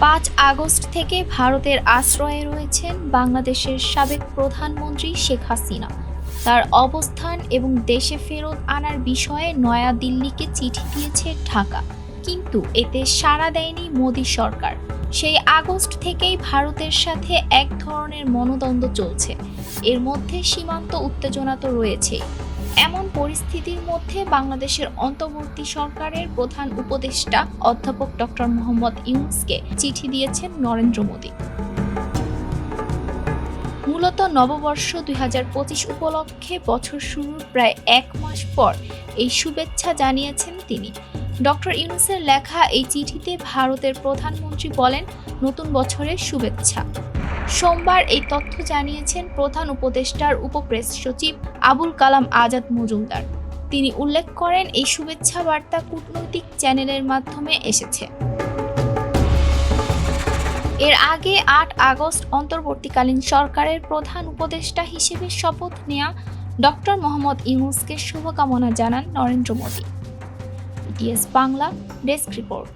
পাঁচ আগস্ট থেকে ভারতের আশ্রয়ে রয়েছেন বাংলাদেশের সাবেক প্রধানমন্ত্রী শেখ হাসিনা। তার অবস্থান এবং দেশে ফেরত আনার বিষয়ে নয়াদিল্লিকে চিঠি দিয়েছে ঢাকা। কিন্তু এতে সাড়া দেয়নি মোদী সরকার। সেই আগস্ট থেকেই ভারতের সাথে এক ধরনের মনোদ্বন্দ্ব চলছে। এর মধ্যে সীমান্ত উত্তেজনা তো রয়েছেই। এমন পরিস্থিতির মধ্যে বাংলাদেশের অন্তর্বর্তী সরকারের প্রধান উপদেষ্টা অধ্যাপক ডক্টর মোহাম্মদ ইউনুসকে চিঠি দিয়েছেন নরেন্দ্র মোদী। মূলত নববর্ষ দুই হাজার পঁচিশ উপলক্ষে বছর শুরুর প্রায় এক মাস পর এই শুভেচ্ছা জানিয়েছেন তিনি। ডক্টর ইউনুসের লেখা এই চিঠিতে ভারতের প্রধানমন্ত্রী বলেন, নতুন বছরের শুভেচ্ছা। সোমবার এই তথ্য জানিয়েছেন প্রধান উপদেষ্টার উপপ্রেস সচিব আবুল কালাম আজাদ মজুমদার। তিনি উল্লেখ করেন, এই শুভেচ্ছা বার্তা কূটনৈতিক চ্যানেলের মাধ্যমে এসেছে। এর আগে আট আগস্ট অন্তর্বর্তীকালীন সরকারের প্রধান উপদেষ্টা হিসেবে শপথ নেয়া ডক্টর মোহাম্মদ ইউনুসকে শুভকামনা জানান Narendra Modi. ETS Bangla, desk report.